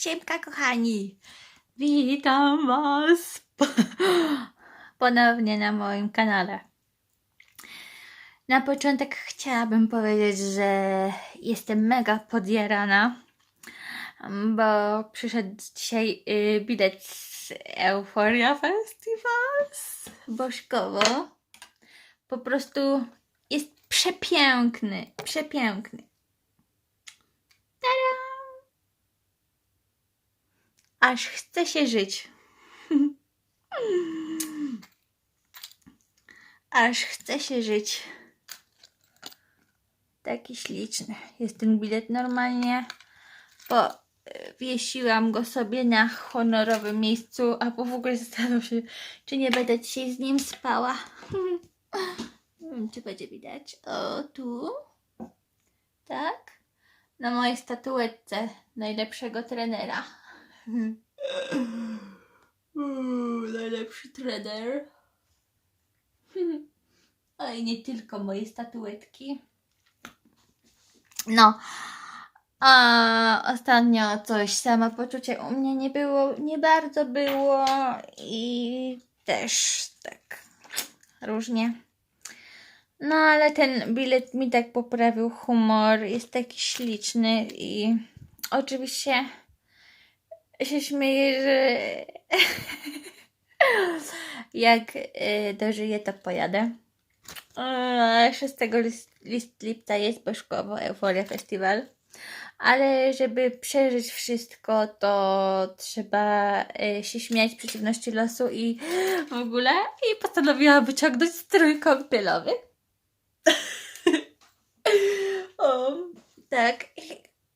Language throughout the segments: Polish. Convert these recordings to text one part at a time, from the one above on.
Siemka kochani! Witam Was po- ponownie na moim kanale. Na początek chciałabym powiedzieć, że jestem mega podjarana, bo przyszedł dzisiaj y, bilet z Euphoria Festival z Bożkowo. Po prostu jest przepiękny, przepiękny. Aż chce się żyć. Aż chce się żyć. Taki śliczny. Jest ten bilet normalnie. Powiesiłam go sobie na honorowym miejscu, a po w ogóle zastanawiam się, czy nie będę dzisiaj z nim spała. Nie wiem, czy będzie widać. O, tu. Tak. Na mojej statuetce najlepszego trenera. Uuu, najlepszy trener. Oj, nie tylko moje statuetki. No. A ostatnio coś samopoczucie u mnie nie było, nie bardzo było i też tak różnie. No ale ten bilet mi tak poprawił humor, jest taki śliczny i oczywiście się śmieję, że jak y, dożyję, to pojadę. E, 6 list, list lipca jest Bożkowo Euforia Festival. Ale żeby przeżyć wszystko, to trzeba y, się śmiać przeciwności losu i w ogóle. I postanowiłam wyciągnąć strój kąpielowy. o, tak.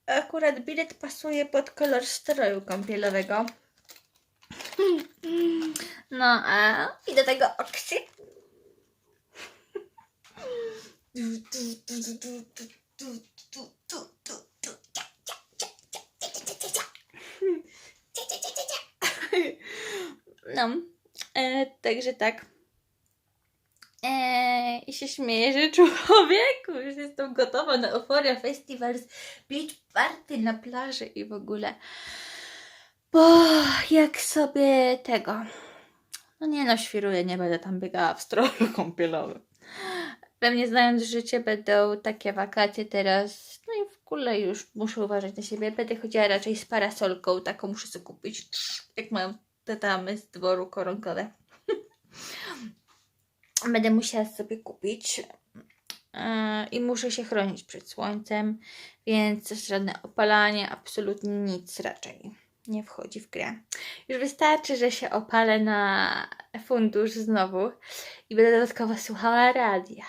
Akurat bilet pasuje pod kolor stroju kąpielowego. No, a i do tego oksy. No, e, także tak. E, I się śmieję, że człowieku, już jestem gotowa na Euphoria Festival z beach party na plaży i w ogóle. Bo jak sobie tego. No nie no, świruję, nie będę tam biegała w stroju kąpielowym. Pewnie znając życie, będą takie wakacje teraz. No i w ogóle już muszę uważać na siebie. Będę chodziła raczej z parasolką, taką muszę sobie kupić. Jak mają te damy z dworu koronkowe. Będę musiała sobie kupić. Yy, I muszę się chronić przed słońcem, więc żadne opalanie, absolutnie nic raczej nie wchodzi w grę. Już wystarczy, że się opalę na fundusz znowu i będę dodatkowo słuchała radia.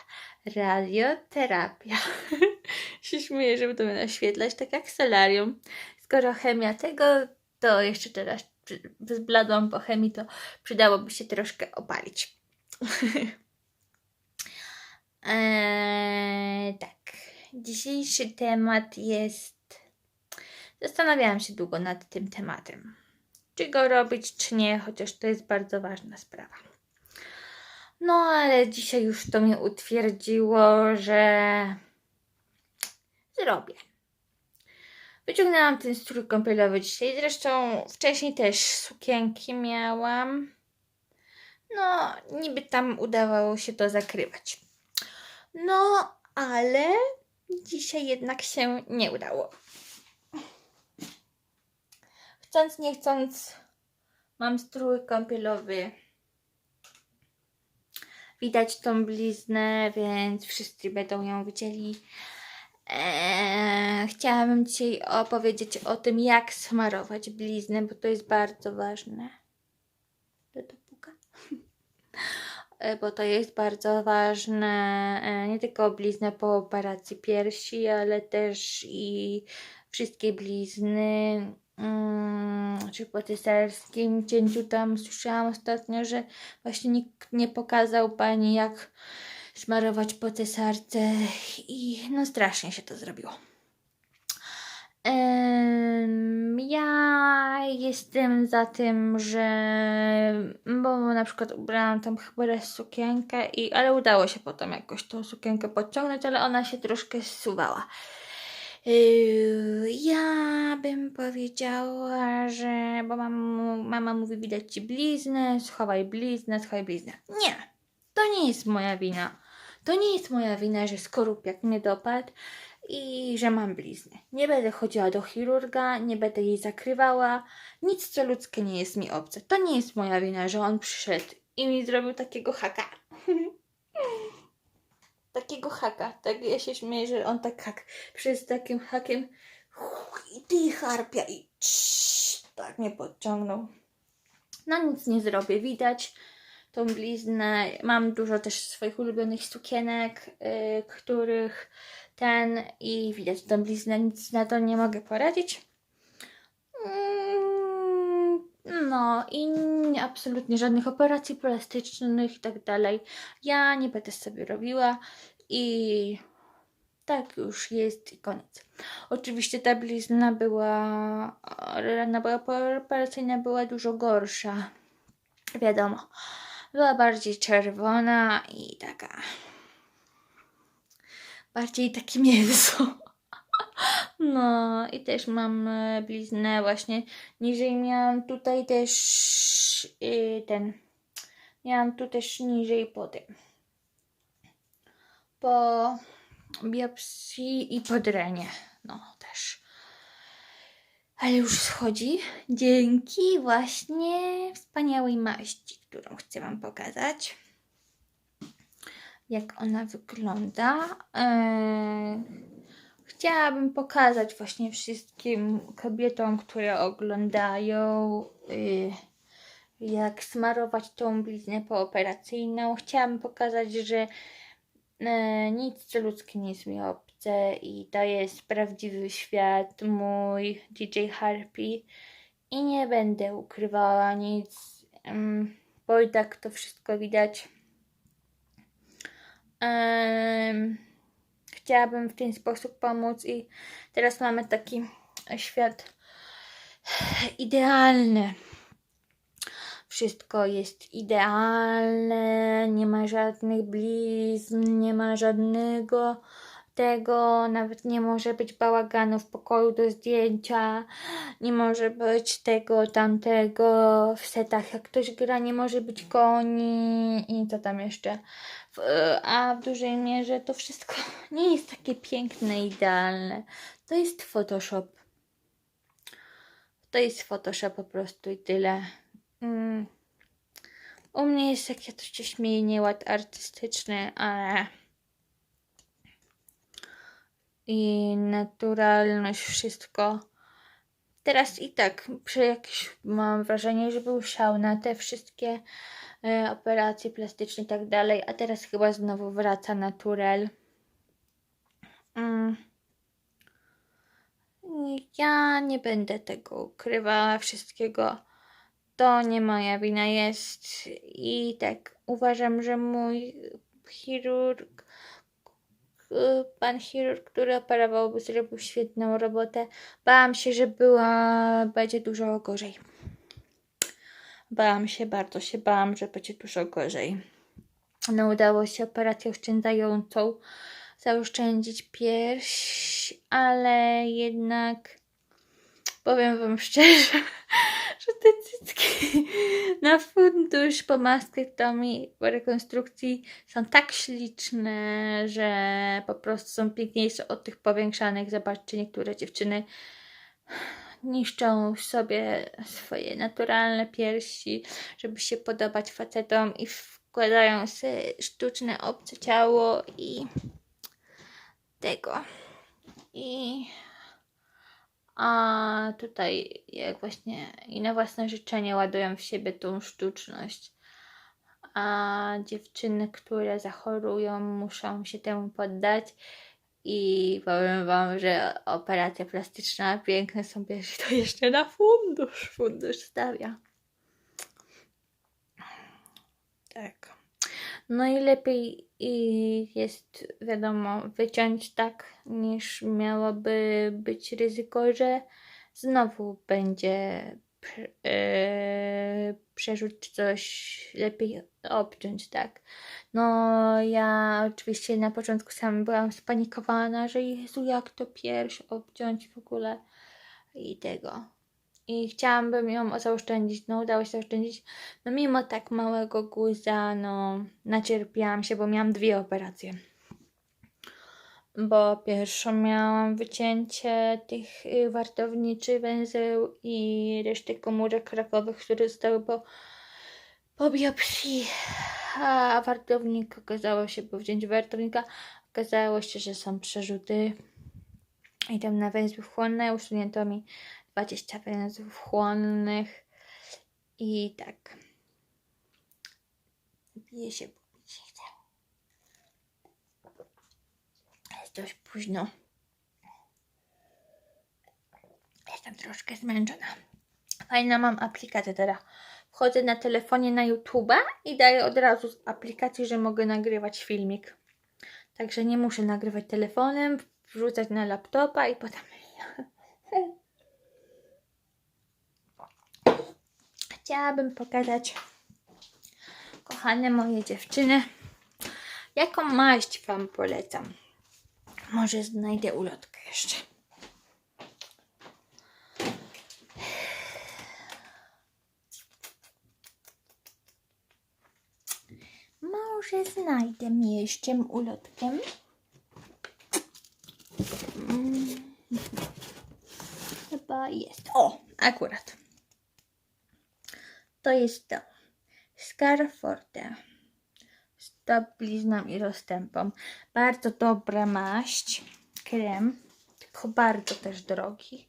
Radioterapia. się śmieję, żeby to naświetlać, tak jak solarium. Skoro chemia tego, to jeszcze teraz zbladłam po chemii, to przydałoby się troszkę opalić. eee, tak. Dzisiejszy temat jest Zastanawiałam się długo nad tym tematem. Czy go robić, czy nie, chociaż to jest bardzo ważna sprawa. No, ale dzisiaj już to mnie utwierdziło, że zrobię. Wyciągnęłam ten strój kąpielowy dzisiaj. Zresztą wcześniej też sukienki miałam. No, niby tam udawało się to zakrywać. No, ale dzisiaj jednak się nie udało chcąc nie chcąc mam strój kąpielowy. Widać tą bliznę, więc wszyscy będą ją widzieli. Eee, chciałabym dzisiaj opowiedzieć o tym, jak smarować bliznę, bo to jest bardzo ważne. To to puka? E, bo to jest bardzo ważne, e, nie tylko bliznę po operacji piersi, ale też i wszystkie blizny, mm, czy po cesarskim cięciu tam słyszałam ostatnio, że właśnie nikt nie pokazał pani jak smarować po cesarce i no strasznie się to zrobiło. Ja jestem za tym, że bo na przykład ubrałam tam chyba raz sukienkę i ale udało się potem jakoś tą sukienkę podciągnąć, ale ona się troszkę zsuwała. Yy, ja bym powiedziała, że bo mama, mama mówi widać ci bliznę, schowaj bliznę, schowaj bliznę. Nie, to nie jest moja wina. To nie jest moja wina, że skorupiak mnie dopadł i że mam bliznę. Nie będę chodziła do chirurga, nie będę jej zakrywała. Nic co ludzkie nie jest mi obce. To nie jest moja wina, że on przyszedł i mi zrobił takiego haka. takiego haka. Tak ja się śmieję, że on tak hak przez takim hakiem i ty harpia i tak mnie podciągnął. No nic nie zrobię, widać tą bliznę. Mam dużo też swoich ulubionych sukienek, yy, których ten i widać tą bliznę, nic na to nie mogę poradzić. Mm, No i nie- absolutnie żadnych operacji plastycznych i tak dalej. Ja nie będę sobie robiła i tak już jest i koniec. Oczywiście ta blizna była, rana była pooperacyjna była dużo gorsza. Wiadomo, była bardziej czerwona i taka bardziej takie mięso. No i też mam e, bliznę właśnie. Niżej miałam tutaj też y, ten miałam tu też niżej po tym. Po biopsji i po drenie no też. Ale już schodzi. Dzięki właśnie wspaniałej maści, którą chcę Wam pokazać jak ona wygląda. Eee, chciałabym pokazać właśnie wszystkim kobietom, które oglądają, y, jak smarować tą bliznę pooperacyjną. Chciałabym pokazać, że e, nic ludzkie nie jest mi obce i to jest prawdziwy świat mój DJ Harpy i nie będę ukrywała nic, em, bo i tak to wszystko widać. Chciałabym w ten sposób pomóc i teraz mamy taki świat idealny. Wszystko jest idealne, nie ma żadnych blizn, nie ma żadnego tego, nawet nie może być bałaganu w pokoju do zdjęcia, nie może być tego, tamtego, w setach jak ktoś gra, nie może być koni i co tam jeszcze. A w dużej mierze to wszystko nie jest takie piękne, idealne. To jest Photoshop. To jest Photoshop po prostu i tyle. Mm. U mnie jest, ja to się nieład artystyczny, ale i naturalność, wszystko. Teraz i tak przy jakiś, mam wrażenie, że był szał na te wszystkie e, operacje plastyczne i tak dalej, a teraz chyba znowu wraca natural. Mm. Ja nie będę tego ukrywała, wszystkiego. To nie moja wina jest i tak uważam, że mój chirurg, y, pan chirurg, który operowałby, zrobił świetną robotę. Bałam się, że była, będzie dużo gorzej. Bałam się, bardzo się bałam, że będzie dużo gorzej. No udało się operację oszczędzającą zaoszczędzić pierś, ale jednak powiem Wam szczerze, że te cycki na fundusz po mastektomii, po rekonstrukcji są tak śliczne, że po prostu są piękniejsze od tych powiększanych. Zobaczcie, niektóre dziewczyny niszczą sobie swoje naturalne piersi, żeby się podobać facetom i wkładają sobie sztuczne obce ciało i tego. I a tutaj jak właśnie i na własne życzenie ładują w siebie tą sztuczność. A dziewczyny, które zachorują, muszą się temu poddać. I powiem Wam, że operacja plastyczna, piękne są piersi, to jeszcze na fundusz, fundusz stawia. Tak. No i lepiej i jest, wiadomo, wyciąć tak, niż miałoby być ryzyko, że znowu będzie e, przerzut coś lepiej obciąć, tak. No ja oczywiście na początku sama byłam spanikowana, że Jezu, jak to pierś obciąć w ogóle i tego. I chciałabym ją zaoszczędzić, no udało się zaoszczędzić. No mimo tak małego guza, no nacierpiałam się, bo miałam dwie operacje. Bo pierwszą miałam wycięcie tych y, wartowniczy węzeł i reszty komórek rakowych, które zostały po, po biopsji. A wartownik okazało się, po wzięciu wartownika okazało się, że są przerzuty. I tam na węzły chłonne usunięto mi 20 węzłów chłonnych. I tak. Bije się, bo mi się chce. Jest dość późno. Jestem troszkę zmęczona. Fajna mam aplikację teraz. Wchodzę na telefonie na YouTube i daję od razu z aplikacji, że mogę nagrywać filmik. Także nie muszę nagrywać telefonem, wrzucać na laptopa i potem. Chciałabym pokazać, kochane moje dziewczyny, jaką maść Wam polecam. Może znajdę ulotkę jeszcze. Może znajdę jeszcze ulotkę. Mm. Chyba jest. O, akurat. To jest to. Scarforte. Stop blizną i rozstępom. Bardzo dobra maść. Krem. Tylko bardzo też drogi.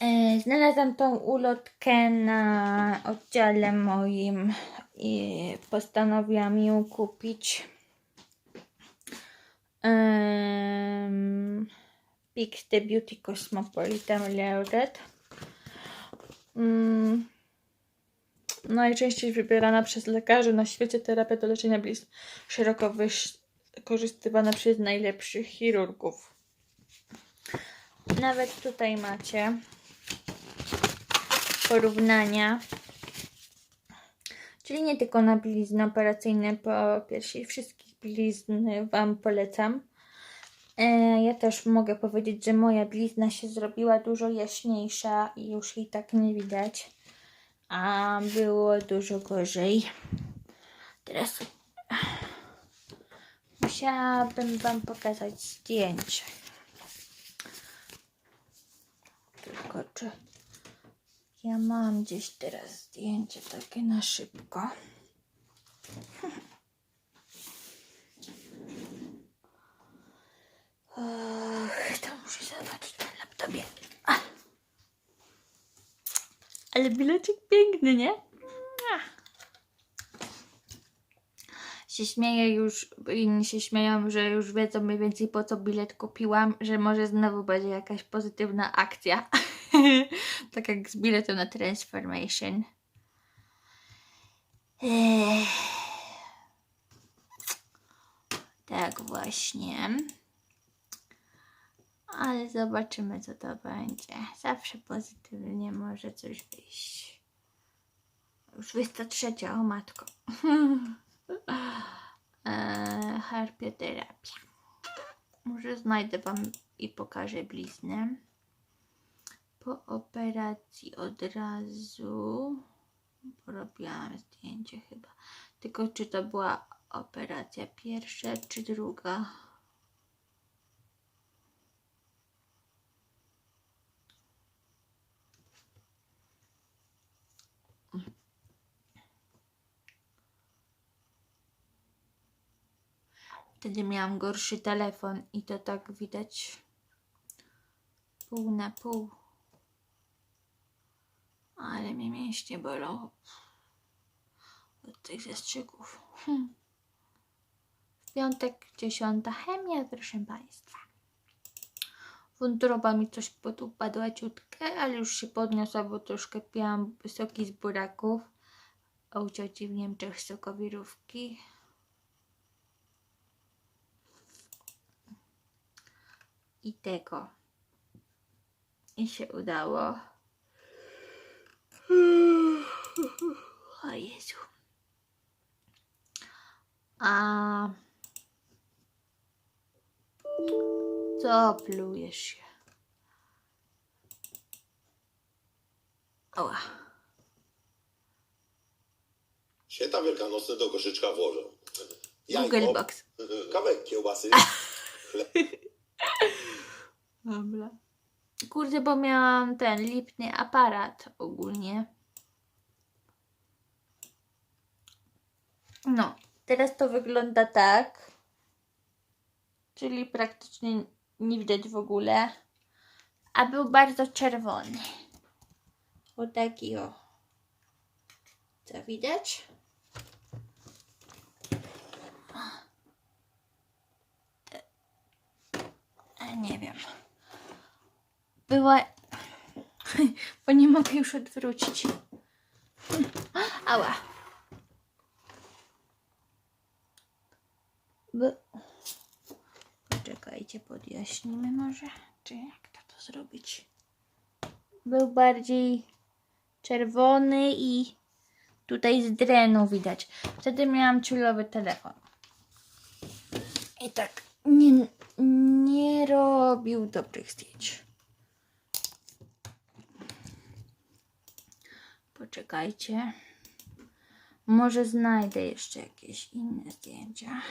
E, Znalazłam tą ulotkę na oddziale moim i postanowiłam ją kupić. Um, Pix The Beauty Cosmopolitan Loaded. Mm, najczęściej wybierana przez lekarzy na świecie terapia do leczenia blizn, szeroko wykorzystywana przez najlepszych chirurgów. Nawet tutaj macie porównania. Czyli nie tylko na blizny operacyjne po piersi, wszystkich blizn Wam polecam. E, Ja też mogę powiedzieć, że moja blizna się zrobiła dużo jaśniejsza i już jej tak nie widać. A było dużo gorzej. Teraz musiałabym Wam pokazać zdjęcie. Tylko czy ja mam gdzieś teraz zdjęcie takie na szybko. Och, to muszę zobaczyć na laptopie. Ale bilecik piękny, nie? Się śmieję już, inni się śmieją, że już wiedzą mniej więcej po co bilet kupiłam, że może znowu będzie jakaś pozytywna akcja. tak jak z biletem na Transformation. Tak właśnie. Ale zobaczymy, co to będzie. Zawsze pozytywnie może coś wyjść. Już 23, o matko. eee, harpioterapia. Może znajdę Wam i pokażę bliznę. Po operacji od razu porobiłam zdjęcie chyba. Tylko czy to była operacja pierwsza czy druga? Wtedy miałam gorszy telefon i to tak widać pół na pół. Ale mnie mięśnie bolą od tych zastrzyków. Hm. W piątek dziesiąta chemia, proszę Państwa. Wątroba mi coś podupadła ciutkę, ale już się podniosła, bo troszkę piłam soki z buraków. A u cioci w Niemczech sokowirówki. I tego. I się udało. O Jezu. A... Co plujesz się? Oła. Święta wielkanocne do koszyczka włożę. Google Box. kawałek kiełbasy, chleb. Dobra. Kurde, bo miałam ten lipny aparat ogólnie. No, teraz to wygląda tak. Czyli praktycznie nie widać w ogóle. A był bardzo czerwony. O taki o. Co widać? E, Nie wiem. Była. Bo nie mogę już odwrócić. Ała. By... Poczekajcie, podjaśnimy może. Czy jak to, to zrobić? Był bardziej czerwony i tutaj z drenu widać. Wtedy miałam ciulowy telefon. I tak nie, nie robił dobrych zdjęć. Poczekajcie. Może znajdę jeszcze jakieś inne zdjęcia.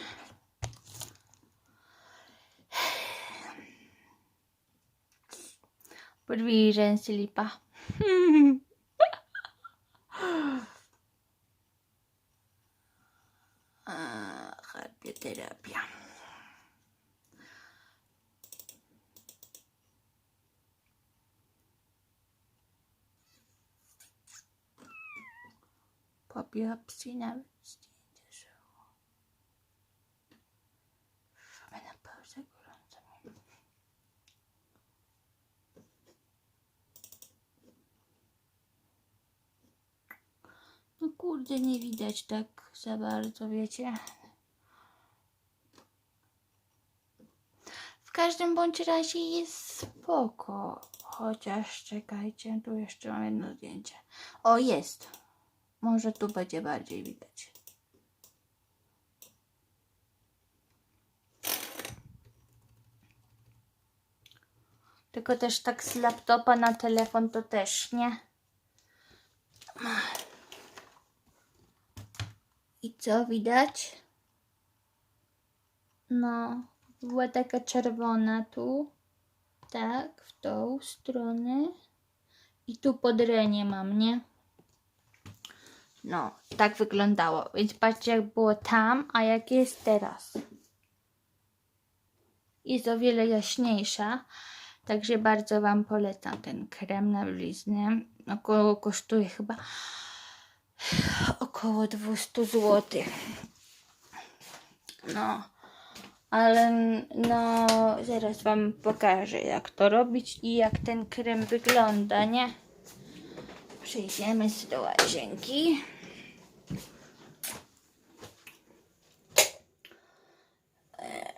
Podwij rzęsy lipa. A, Charbioterapia. Po biopsji nawet zdjęcia są. Menopauza gorąca. No kurde, nie widać tak za bardzo, wiecie. W każdym bądź razie jest spoko. Chociaż czekajcie, tu jeszcze mam jedno zdjęcie. O, jest. Może tu będzie bardziej widać. Tylko też tak z laptopa na telefon to też nie. I co widać? No, była taka czerwona tu. Tak, w tą stronę. I tu pod renie mam, nie? No, tak wyglądało. Więc patrzcie, jak było tam, a jak jest teraz. Jest o wiele jaśniejsza. Także bardzo Wam polecam ten krem na bliznę. Około kosztuje chyba około 200 zł. No, ale no, zaraz Wam pokażę, jak to robić i jak ten krem wygląda, nie? Przejdziemy do łazienki. E,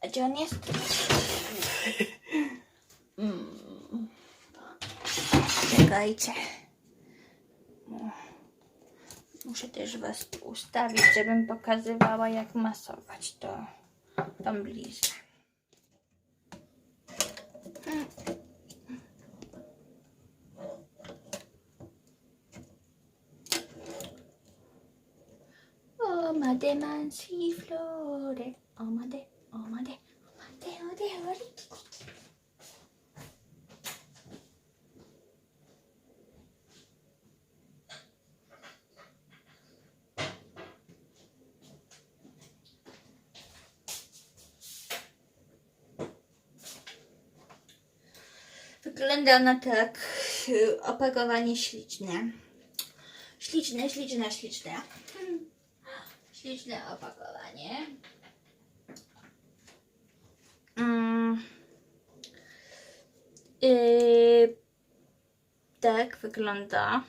A gdzie on jest? Mm. Czekajcie. Muszę też Was ustawić, żebym pokazywała, jak masować to, tą bliznę. O mansi flore, o made, o made, o made, ode, ode. Wygląda ona tak. y, Opakowanie śliczne. Śliczne, śliczne, śliczne. Śliczne opakowanie. Mm. Y, tak wygląda.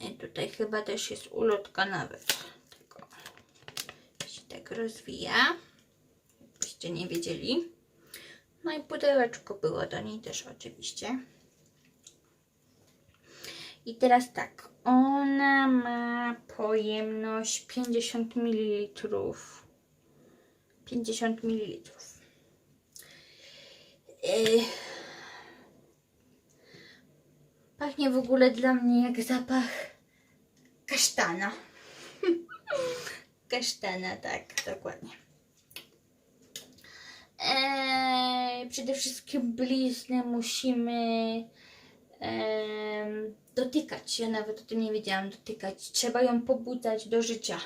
I tutaj chyba też jest ulotka nawet. Tylko się tak rozwija. Byście nie wiedzieli. No i pudełeczko było do niej też oczywiście. I teraz tak, ona ma pojemność 50 ml. 50 ml. Yy. Pachnie w ogóle dla mnie jak zapach kasztana. kasztana, tak, dokładnie. Eee, przede wszystkim blizny musimy dotykać. Ja nawet o tym nie wiedziałam, dotykać. Trzeba ją pobudzać do życia.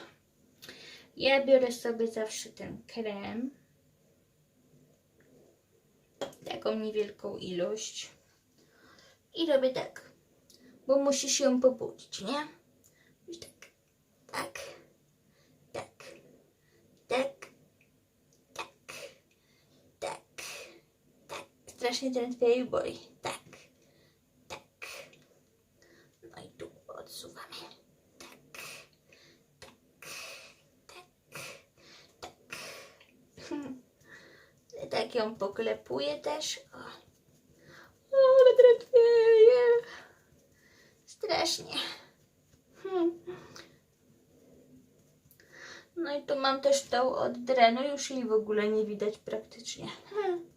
Ja biorę sobie zawsze ten krem. Taką niewielką ilość. I robię tak. Bo musisz ją pobudzić, nie? I tak. Tak. Tak. Tak. Tak. Tak. Tak. Strasznie ten twoje boli. Tak. Tak. No i tu odsuwamy. Tak. Tak. Tak. Tak. Tak ją poklepuję też. O. O, ale drętwieje. Strasznie. Hmm. No i tu mam też tą od drenu, już jej w ogóle nie widać praktycznie. Hmm.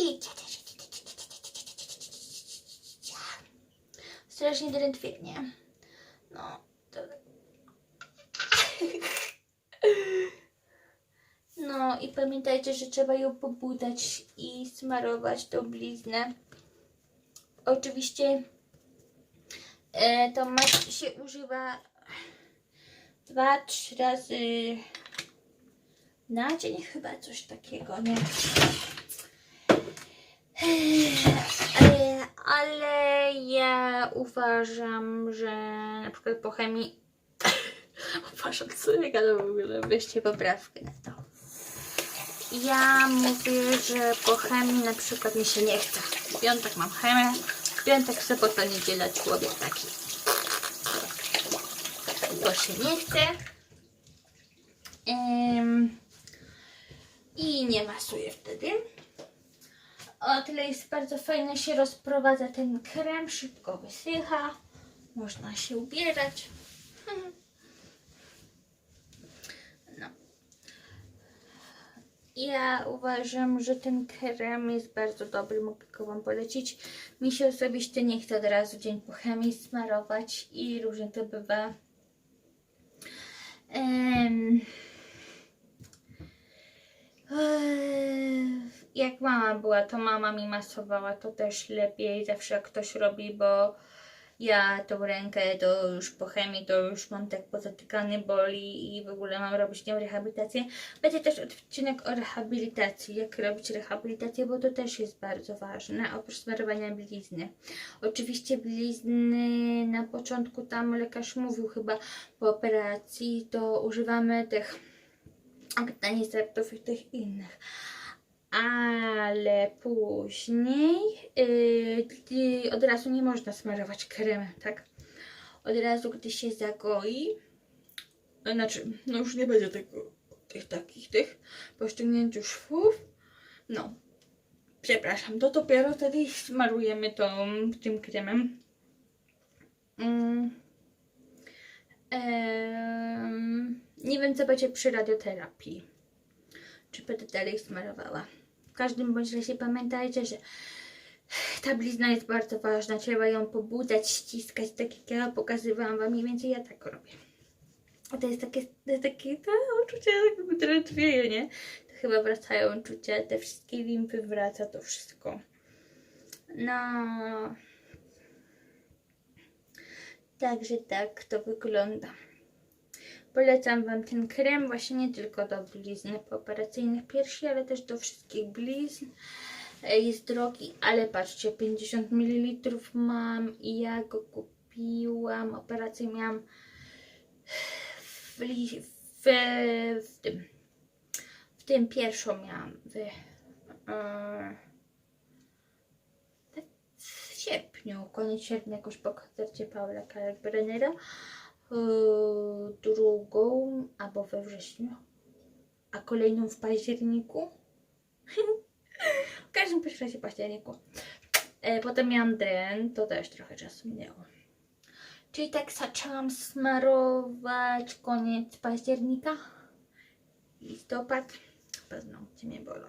I strasznie drętwie, nie? No, to... No i pamiętajcie, że trzeba ją pobudzać i smarować tą bliznę. Oczywiście e, to mask się używa dwa, trzy razy na dzień, chyba coś takiego, nie? E, ale ja uważam, że na przykład po chemii uważam, co ja w ogóle, weźcie poprawkę na to. Ja mówię, że po chemii na przykład mi się nie chce. W piątek mam chemię, w piątek, sobota, niedziela, człowiek taki. Bo się nie chce. I nie masuję wtedy. O tyle jest bardzo fajnie się rozprowadza ten krem, szybko wysycha. Można się ubierać. Ja uważam, że ten krem jest bardzo dobry, mogę go Wam polecić. Mi się osobiście nie chce od razu dzień po chemii smarować i różnie to bywa. Eee, jak mama była, to mama mi masowała, to też lepiej zawsze jak ktoś robi, bo ja tą rękę to już po chemii to już mam tak pozatykany boli i w ogóle mam robić nią rehabilitację. Będzie też odcinek o rehabilitacji, jak robić rehabilitację, bo to też jest bardzo ważne, oprócz smarowania blizny. Oczywiście blizny na początku tam lekarz mówił chyba po operacji, to używamy tych organizerów i tych innych ale później yy, od razu nie można smarować kremem, tak? Od razu, gdy się zagoi, znaczy, no już nie będzie tego, tych takich, tych, po ściągnięciu szwów, no, przepraszam, to dopiero wtedy smarujemy tą, tym kremem. Mm. Nie wiem, co będzie przy radioterapii. Czy będę dalej smarowała. W każdym bądź razie pamiętajcie, że ta blizna jest bardzo ważna. Trzeba ją pobudzać, ściskać, tak jak ja pokazywałam Wam. Mniej więcej ja tak robię. A to jest takie, to jest takie to uczucie, jakby drętwieje, nie? To chyba wracają uczucia, te wszystkie limpy wraca, to wszystko. No... Także tak to wygląda. Polecam Wam ten krem właśnie nie tylko do blizn pooperacyjnych piersi, ale też do wszystkich blizn. E, Jest drogi, ale patrzcie, 50 ml mam i ja go kupiłam. Operację miałam w, li- w, w tym w tym pierwszą miałam w, e, w sierpniu, koniec sierpnia jakoś po koncercie Paula Kalkbrennera. Yy, drugą albo we wrześniu, a kolejną w październiku. w każdym razie październiku. E, potem miałam dren, to też trochę czasu minęło. Czyli tak zaczęłam smarować koniec października, listopad. Paznokcie mnie bolą.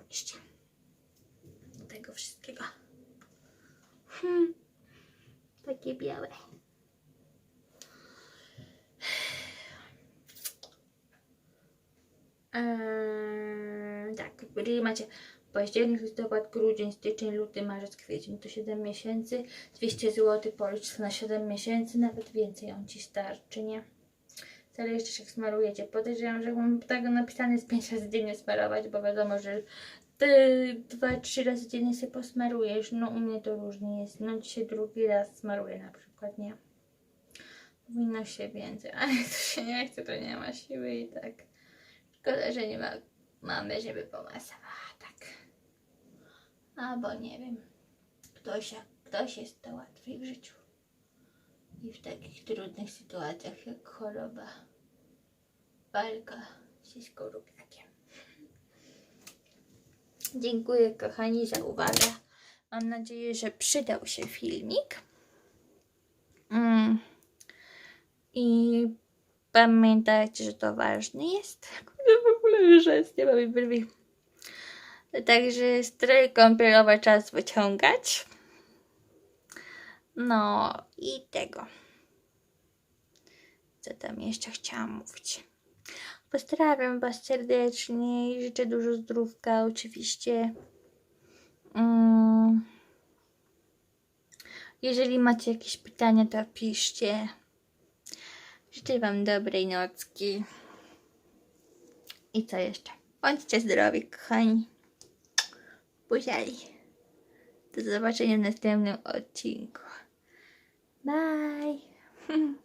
Do tego wszystkiego. Hmm. Takie białe. Tak, jeżeli macie październik, listopad, grudzień, styczeń, luty, marzec, kwiecień, to 7 miesięcy, 200 zł policz na 7 miesięcy, nawet więcej on Ci starczy, nie? Zależy jak smarujecie. Podejrzewam, że mam tak napisane z 5 razy dziennie smarować, bo wiadomo, że ty 2-3 razy dziennie sobie posmarujesz. No u mnie to różnie jest. No dzisiaj drugi raz smaruję na przykład, nie? Powinno się więcej, ale to się nie chce, to nie ma siły i tak. Szkoda, że nie ma mamy, żeby pomasowała tak. Albo nie wiem. Ktoś, ktoś jest to łatwiej w życiu. I w takich trudnych sytuacjach jak choroba, walka ze skorupiakiem. Dziękuję kochani za uwagę. Mam nadzieję, że przydał się filmik. Mm. I pamiętajcie, że to ważne jest. W ogóle rzecz, nie mam brwi. Także strój kąpielowy czas wyciągać. No i tego. Co tam jeszcze chciałam mówić? Pozdrawiam Was serdecznie i życzę dużo zdrówka oczywiście. Mm. Jeżeli macie jakieś pytania, to piszcie. Życzę Wam dobrej nocki. I co jeszcze? Bądźcie zdrowi, kochani. Buziali. Do zobaczenia w następnym odcinku. Bye.